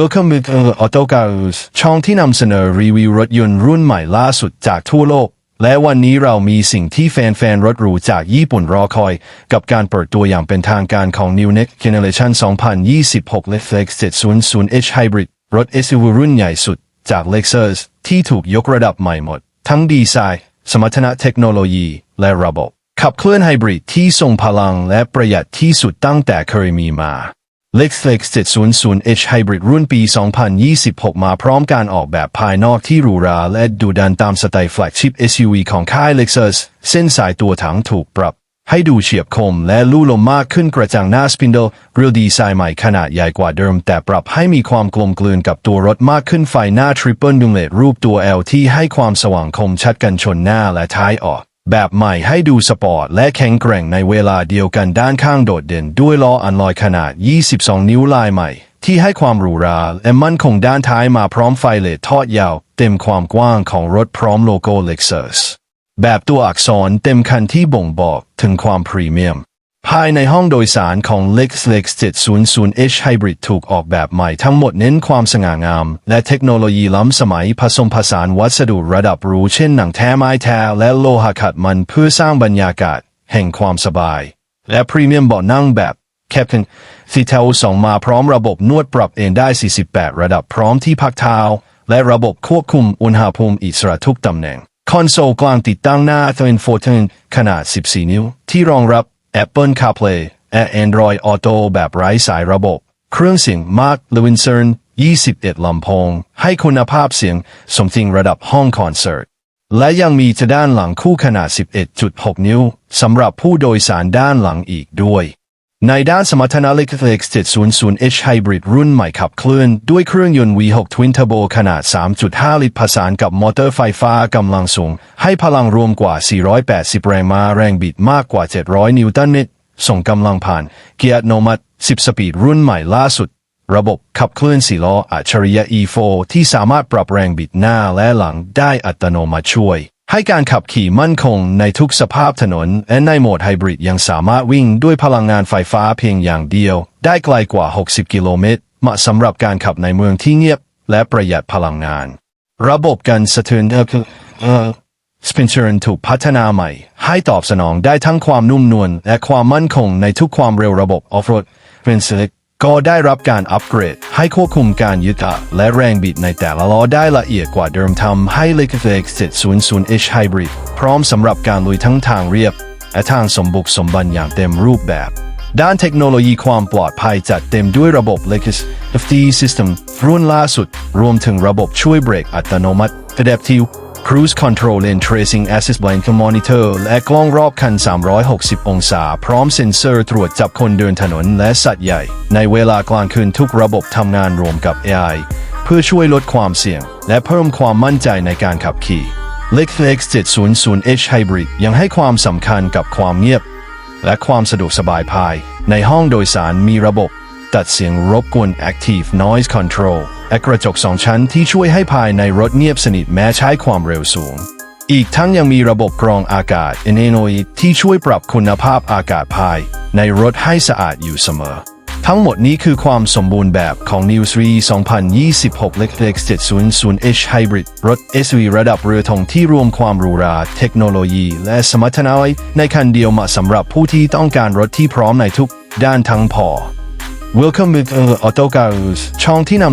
Welcome with Auto Gurus ช่องที่นำเสนอรีวิวรถยนต์รุ่นใหม่ล่าสุดจากทั่วโลก และวันนี้เรามีสิ่งที่แฟนๆ รถหรูจากญี่ปุ่นรอคอย กับการเปิดตัวอย่างเป็นทางการของ New Next Generation 2026 Lexus 700H Hybrid รถ SUV รุ่นใหญ่สุดจาก Lexus ที่ถูกยกระดับใหม่หมด ทั้งดีไซน์ สมรรถนะเทคโนโลยี และระบบ ขับเคลื่อนไฮบริดที่ทรงพลังและประหยัดที่สุดตั้งแต่เคยมีมา Lexus 700H Hybrid รุ่นปี 2026 มาพร้อมการออกแบบภายนอกที่หรูหราและดูดันตามสไตล์แฟลกชิพ SUV ของค่าย Lexus เส้นสายตัวถังถูกปรับ ให้ดูเฉียบคมและลู่ลมมากขึ้นกระจังหน้าสปินเดลเรียลดีไซน์ใหม่ขนาดใหญ่กว่าเดิม แต่ปรับให้มีความกลมกลืนกับตัวรถมากขึ้นไฟหน้าทริปเปิลดุงเลตรูปตัว L ที่ให้ความสว่างคมชัดกันชนหน้าและท้ายออก แบบใหม่ให้ดูสปอร์ตและแข็งแกร่งในเวลาเดียวกันด้านข้างโดดเด่นด้วยล้ออันลอยขนาด 22 นิ้วลายใหม่ ที่ให้ความหรูหราและมั่นคงด้านท้ายมาพร้อมไฟเลททอดยาว เต็มความกว้างของรถพร้อมโลโก้ Lexus แบบตัวอักษรเต็มคันที่บ่งบอกถึงความพรีเมียม ภายในห้องโดยสารของ Lexus 700H Hybrid ถูกออกแบบใหม่ทั้งหมดเน้นความสง่างาม และเทคโนโลยีล้ำสมัยผสมผสานวัสดุระดับหรูเช่นหนังแท้ไม้แท้และโลหะขัดมันเพื่อสร้างบรรยากาศ แห่งความสบาย และพรีเมียมเบาะนั่งแบบแคปเป็นซีเทลสองมาพร้อมระบบนวดปรับเอนได้ 48 ระดับพร้อมที่พักเท้า และระบบควบคุมอุณหภูมิอิสระทุกตำแหน่ง คอนโซลกลางติดตั้งหน้า2014ขนาด 14 นิ้ว ที่รองรับ Apple CarPlay และ Android Auto แบบไร้สายระบบ เครื่องเสียง Mark Levinson 21 ลำโพง ให้คุณภาพเสียงสมจริงระดับห้องคอนเสิร์ต และยังมีจะด้านหลังคู่ขนาด 11.6 นิ้วสำหรับผู้โดยสารด้านหลังอีกด้วย ในด้านสมรรถนะ Lexus 700H Hybrid รุ่นใหม่ขับเคลื่อนด้วยเครื่องยนต์ V6 Twin Turbo ขนาด 3.5 ลิตรผสานกับมอเตอร์ไฟฟ้ากำลังสูง ให้พลังรวมกว่า 480 แรงม้าแรงบิดมากกว่า 700 นิวตันเมตรส่งกำลังผ่าน เกียร์อัตโนมัติ 10 สปีดรุ่นใหม่ล่าสุด ระบบขับเคลื่อน4ล้ออัจฉริยะ E4 ที่สามารถปรับแรงบิดหน้าและหลังได้อัตโนมัติช่วย ให้การขับขี่มั่นคงในทุกสภาพถนน และในโหมดไฮบริดยังสามารถวิ่งด้วยพลังงานไฟฟ้าเพียงอย่างเดียว ได้ไกลกว่า 60 กิโลเมตรเหมาะสำหรับการขับในเมืองที่เงียบ และประหยัดพลังงาน ระบบกันสะเทือนเออสปินเชอร์ถูกพัฒนาใหม่ ให้ตอบสนองได้ทั้งความนุ่มนวลและความมั่นคงในทุกความเร็วระบบออฟโรดเป็นเซก ก็ได้รับการอัปเกรด ให้ควบคุมการยึดอัและแรงบิดในแต่ละล้อได้ละเอียดกว่าเดิมทำให้ Lexus 700H Hybrid พร้อมสำหรับการลุยทั้งทางเรียบ และทางสมบุกสมบันอย่างเต็มรูปแบบ ด้านเทคโนโลยีความปลอดภัยจัดเต็มด้วยระบบ Lexus FT System รุ่นล่าสุด รวมถึงระบบช่วยเบรกอัตโนมัติ Adaptive Cruise Control Lane Tracing Assist Blank Monitor และกล้องรอบคัน 360 องศา พร้อมเซ็นเซอร์ตรวจจับคนเดินถนนและสัตว์ใหญ่ ในเวลากลางคืนทุกระบบทำงานรวมกับ AI เพื่อช่วยลดความเสี่ยง และเพิ่มความมั่นใจในการขับขี่ Lexus 700H Hybrid ยังให้ความสำคัญกับความเงียบ และความสะดวกสบายภาย ในห้องโดยสารมีระบบ ตัดเสียงรบกวน Active Noise Control และกระจกสองชั้นที่ช่วยให้ภายในรถเงียบสนิทแม้ใช้ความเร็วสูง อีกทั้งยังมีระบบกรองอากาศ n n o i ที่ช่วยปรับคุณภาพอากาศภาย ในรถให้สะอาดอยู่เสมอ ทั้งหมดนี้คือความสมบูรณ์แบบของ New 3 2026 Lexus 700H Hybrid รถ SUV ระดับเรือธงที่รวมความหรูหราเทคโนโลยี และสมรรถนะไว้ในคันเดียวเหมาะสำหรับผู้ที่ต้องการรถที่พร้อมในทุกด้านทั้งพอ Welcome with Auto Gurus ช่องที่น